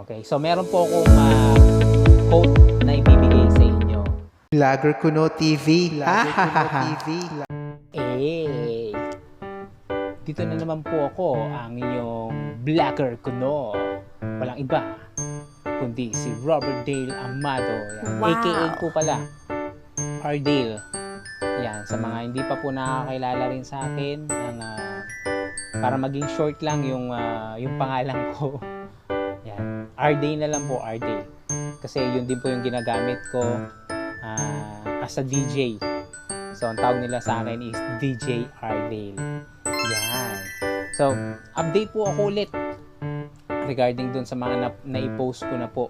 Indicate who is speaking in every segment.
Speaker 1: Okay, so meron po akong ah, quote na ibibigay sa inyo.
Speaker 2: Vlogger Kuno TV. TV.
Speaker 1: Eh, dito na naman po ako, ang inyong vlogger kuno. Walang iba, kundi si Robert Dale Amado. Yan.
Speaker 3: Wow.
Speaker 1: AKA po pala, R. Dale. Yan, sa mga hindi pa po nakakilala rin sa akin, ang, ah, para maging short lang yung, ah, yung pangalan ko. Yan, R. Dale na lang po, R. Dale. Kasi yun din po yung ginagamit ko ah, as a DJ. So, ang tawag nila sa akin is DJ Ardale. Yan. So, update po ako ulit regarding dun sa mga na- na-post ko na po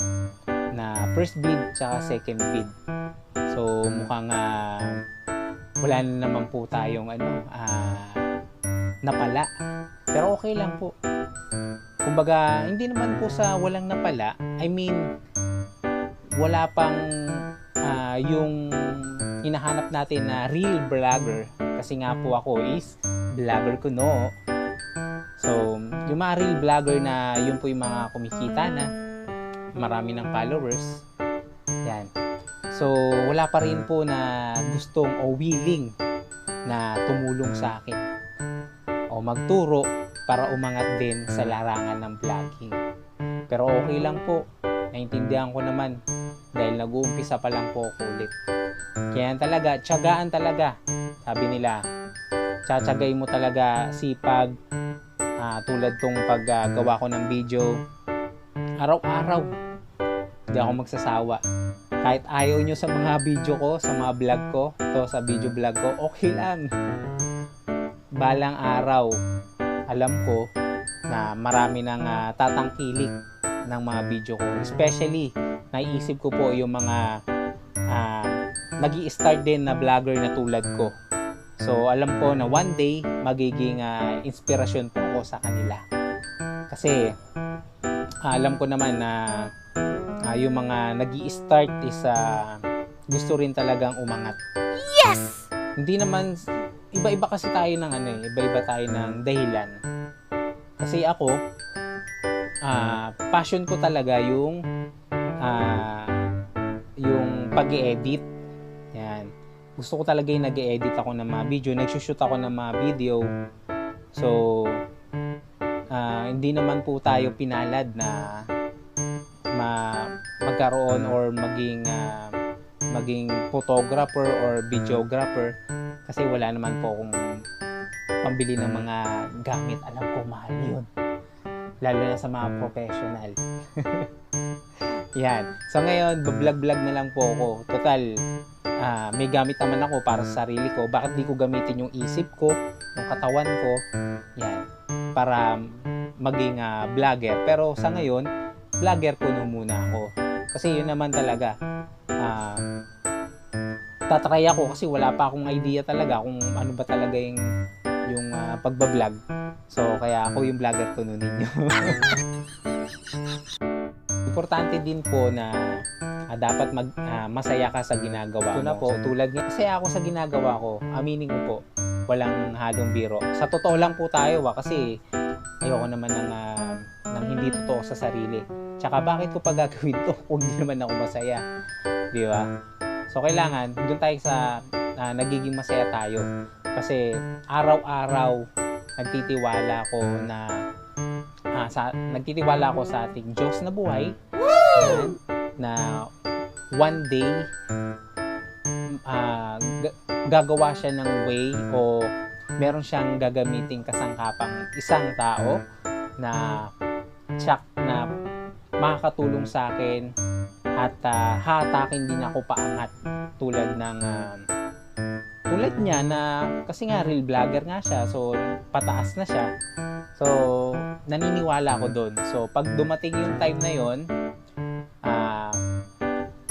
Speaker 1: na first bid tsaka second bid. So, mukhang ah, wala na naman po tayong ano, ah, napala. Pero okay lang po. Kumbaga, hindi naman po sa walang napala. I mean, wala pang ah, yung hinahanap natin na real vlogger. Kasi nga po ako is vlogger ko no? So yung mga real vlogger na yun po yung mga kumikita na marami ng followers. Yan. So wala pa rin po na gustong o willing na tumulong sa akin o magturo para umangat din sa larangan ng vlogging pero okay lang po naintindihan ko naman dahil nag-uumpisa pa lang po ako ulit kaya talaga, tiyagaan talaga. Sabi nila, tsatsagay mo talaga sipag ah, tulad tong paggawa ko ng video. Araw-araw. Hindi ako magsasawa. Kahit ayaw nyo sa mga video ko, sa mga vlog ko, to sa video vlog ko, okay lang. Balang araw, alam ko na marami nang ah, tatangkilik ng mga video ko. Especially, naiisip ko po yung mga ah, nag start din na vlogger na tulad ko. So, alam ko na one day, magiging ah, inspirasyon po ako sa kanila. Kasi, ah, alam ko naman na ah, yung mga nag start is ah, gusto rin talagang umangat.
Speaker 3: Yes!
Speaker 1: Hindi naman, iba-iba kasi tayo ng ano eh, iba-iba tayo ng dahilan. Kasi ako, ah, passion ko talaga yung ah, yung pag edit Yan. Gusto ko talaga yung nag edit ako ng mga video, nagsushoot ako ng mga video. So, ah, hindi naman po tayo pinalad na ma magkaroon or maging ah, maging photographer or videographer kasi wala naman po akong pambili ng mga gamit. Alam ko mahal yun. Lalo na sa mga professional. Yan. So ngayon, vlog-vlog na lang po ako. Total, ah, may gamit naman ako para sa sarili ko. Bakit di ko gamitin yung isip ko, yung katawan ko? Yan. Para maging ah, vlogger. Pero sa ngayon, vlogger ko na muna ako. Kasi yun naman talaga. Ah, tatry ako kasi wala pa akong idea talaga kung ano ba talaga yung yung ah, pagbablog. So kaya ako yung vlogger ko nun ninyo. Importante din po na ah, dapat mag ah, masaya ka sa ginagawa Ito na po, tulad nga, masaya ako sa ginagawa ko. Aminin ko po, walang halong biro. Sa totoo lang po tayo ah, kasi ayoko naman ng, ah, ng hindi totoo sa sarili. Tsaka bakit ko pa gagawin to kung hindi naman ako masaya? Di ba? So kailangan, doon tayo sa ah, nagiging masaya tayo. Kasi araw-araw nagtitiwala ko na ah, sa nagtitiwala ako sa ating Diyos na buhay. Yan, na one day ah, ga- gagawa siya ng way o meron siyang gagamiting kasangkapang isang tao na tsak na makakatulong sa akin at ah, hatakin din ako paangat tulad ng ah, tulad niya na kasi nga real vlogger nga siya so pataas na siya. So naniniwala ako doon so pag dumating yung time na yon ah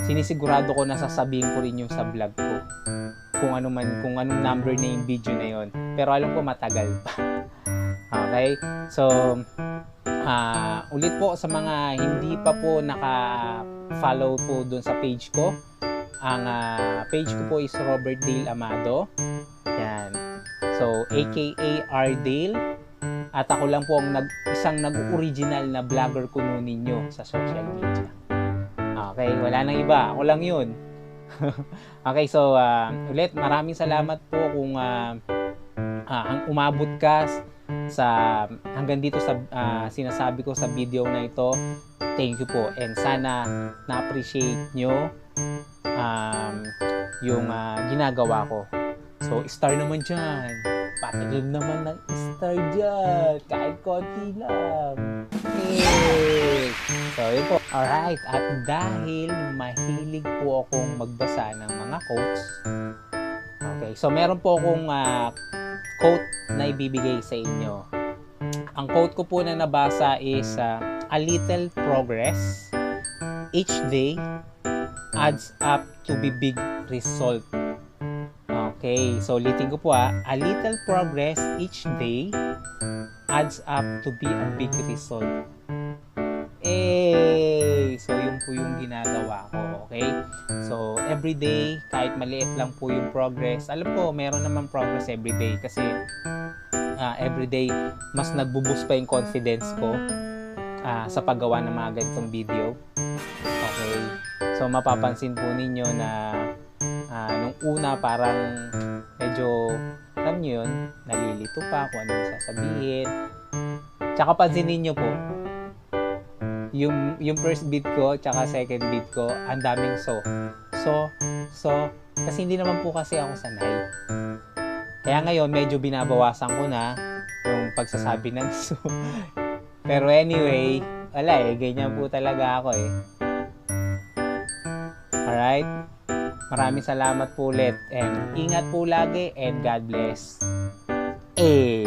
Speaker 1: sinisigurado ko na sasabihin ko rin yung sa vlog ko. Kung ano man kung anong number na yung video na yon pero alam ko matagal pa. Okay? So ah ulit po sa mga hindi pa po naka follow po doon sa page ko ang ah, page ko po is Robert Dale Amado. Yan. So, aka R. Dale. At ako lang po ang nag, isang nag-original na vlogger kuno ninyo sa social media. Okay, wala nang iba. Ako lang yun. okay, so ah, ulit maraming salamat po kung ah, ah, ang umabot ka sa hanggang dito sa ah, sinasabi ko sa video na ito. Thank you po and sana na-appreciate nyo um, yung ah, ginagawa ko. So, star naman dyan. Patigil naman ng star dyan. Kahit konti lang. Hey! So, yun po. Alright. At dahil mahilig po akong magbasa ng mga quotes, okay, so meron po akong ah, quote na ibibigay sa inyo. Ang quote ko po na nabasa is ah, a little progress each day adds up to be big result. Okay, so ulitin ko po ah. A little progress each day adds up to be a big result. Eh, so yun po yung ginagawa ko, okay? So, every day, kahit maliit lang po yung progress, alam ko, meron naman progress every day kasi ah, every day, mas nagbuboost pa yung confidence ko ah, sa paggawa ng mga ganitong video. Okay. So, mapapansin po ninyo na ah, nung una parang medyo, alam nyo yun, nalilito pa kung ano yung sasabihin. Tsaka pansinin nyo po, yung, yung first beat ko, tsaka second beat ko, ang daming so. So, so, kasi hindi naman po kasi ako sanay. Kaya ngayon, medyo binabawasan ko na yung pagsasabi ng so. Pero anyway, wala eh, ganyan po talaga ako eh. Alright? Maraming salamat po ulit and ingat po lagi and God bless. Eh.